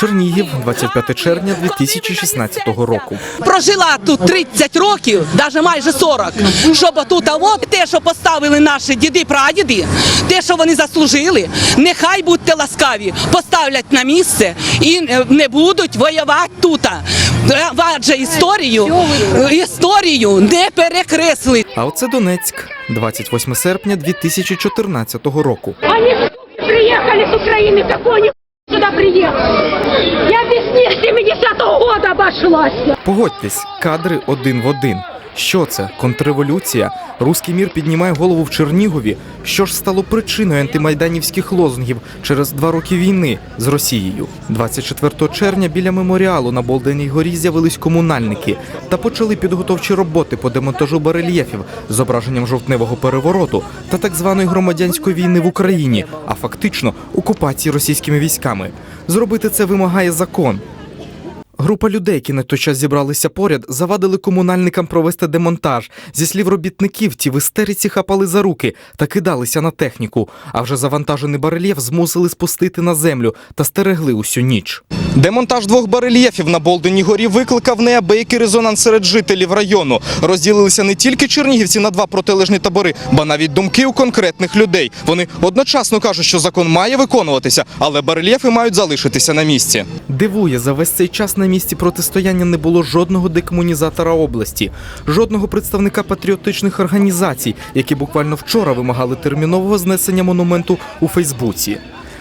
Чернігів, 25 червня 2016 року. Прожила тут 30 років, навіть майже 40, щоб тут а от те, що поставили наші діди, прадіди, те, що вони заслужили, нехай будьте ласкаві, поставлять на місце і е, не будуть воювати тут. Е, Адже історію, історію не перекресли. А оце Донецьк, 28 серпня 2014 року. Они суки, приехали с Украины, какой они сюда приехали? Я без них 70-го года обошлась. Погодьтесь, кадри один в один. Що це? Контрреволюція? Руський мір піднімає голову в Чернігові. Що ж стало причиною антимайданівських лозунгів через два роки війни з Росією? 24 червня біля меморіалу на Болденій горі з'явились комунальники та почали підготовчі роботи по демонтажу барельєфів з зображенням жовтневого перевороту та так званої громадянської війни в Україні, а фактично окупації російськими військами. Зробити це вимагає закон. Група людей, які на той час зібралися поряд, завадили комунальникам провести демонтаж. Зі слів робітників, ті в істериці хапали за руки та кидалися на техніку. А вже завантажений барельєф змусили спустити на землю та стерегли усю ніч. Демонтаж двох барельєфів на Болденій горі викликав неабиякий резонанс серед жителів району. Розділилися не тільки чернігівці на два протилежні табори, ба навіть думки у конкретних людей. Вони одночасно кажуть, що закон має виконуватися, але барельєфи мають залишитися на місці. Дивує, за весь цей час на місці протистояння не було жодного декомунізатора області, жодного представника патріотичних організацій, які буквально вчора вимагали термінового знесення монументу у Фейсбуці.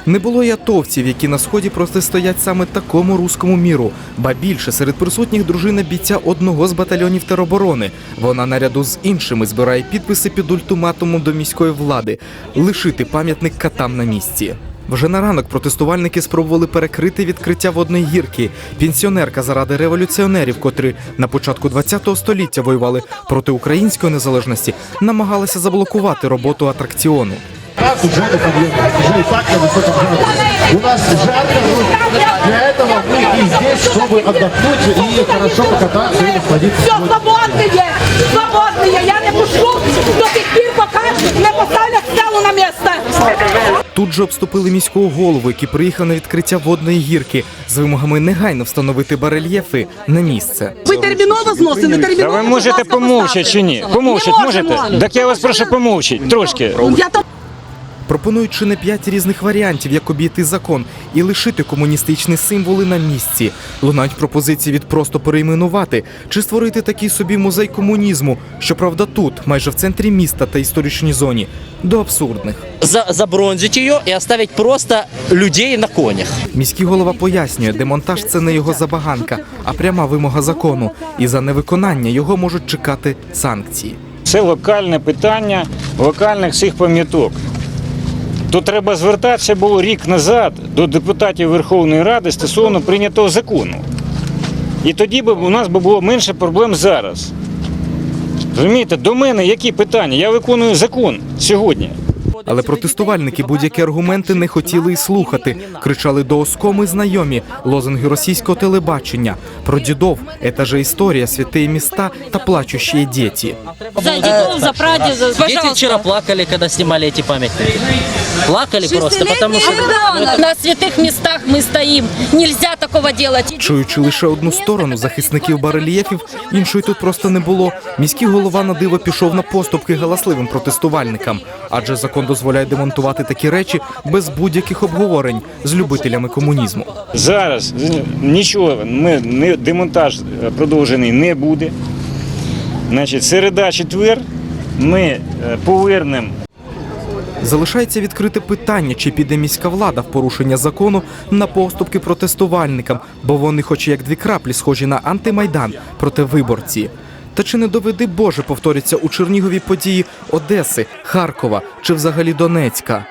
Не було й атовців, які на сході протистоять саме такому руському міру. Ба більше серед присутніх дружина бійця одного з батальйонів тероборони. Вона наряду з іншими збирає підписи під ультиматумом до міської влади лишити пам'ятник катам на місці. Вже на ранок протестувальники спробували перекрити відкриття водної гірки. Пенсіонерка заради революціонерів, котрі на початку ХХ століття воювали проти української незалежності, намагалася заблокувати роботу атракціону раз уже это подъем, уже и так на высоком градусе. У нас жарко, ну, для этого мы и здесь, чтобы отдохнуть и хорошо покататься и насладиться. Все, свободні, свободні, я не пушу до тих пір, поки не поставлять стелу на місце. Тут же обступили міського голову, який приїхав на відкриття водної гірки з вимогами негайно встановити барельєфи на місце. Ви терміново зносили, Та терміново. ви будь можете ласка, помовчати чи ні? поставте. Помовчати Не можете? можемо. Так я вас прошу помовчати трошки. Я то Пропонують чи не п'ять різних варіантів, як обійти закон і лишити комуністичні символи на місці. Лунають пропозиції від просто перейменувати чи створити такий собі музей комунізму, щоправда, тут, майже в центрі міста та історичній зоні, до абсурдних. за, забронзить ее и оставить просто людей на конях. Міський голова пояснює, демонтаж це не його забаганка, а пряма вимога закону. І за невиконання його можуть чекати санкції. Це локальне питання локальних цих пам'яток. То треба звертатися було рік назад до депутатів Верховної Ради стосовно прийнятого закону. І тоді б у нас би було менше проблем зараз. Розумієте, до мене які питання? Я виконую закон сьогодні. Але протестувальники будь-які аргументи не хотіли й слухати. Кричали до оскоми знайомі лозунги російського телебачення про дідов, «Это же історія, святые міста та плачущі діти. За дедов, за прадедов. Дети вчера плакали, когда снимали эти памятники. Плакали просто, потому что... На святых местах мы стоим. Нельзя такого делать. Чуючи лише одну сторону захисників барельєфів, іншої тут просто не було. Міський голова на диво пішов на поступки галасливим протестувальникам, адже закон дозволяє демонтувати такі речі без будь-яких обговорень з любителями комунізму. Зараз нічого, ми, не, демонтаж продовжений не буде. Значить, середа, четвер ми е, повернемо Залишається відкрите питання, чи піде міська влада в порушення закону на поступки протестувальникам, бо вони, хоч і як дві краплі, схожі на антимайдан проти виборці. Та чи не доведи Боже повторяться у Чернігові події Одеси, Харкова чи взагалі Донецька?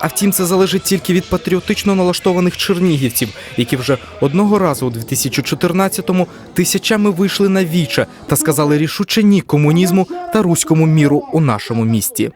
А втім, це залежить тільки від патріотично налаштованих чернігівців, які вже одного разу у 2014-му тисячами вийшли на віче та сказали рішуче ні комунізму та руському міру у нашому місті.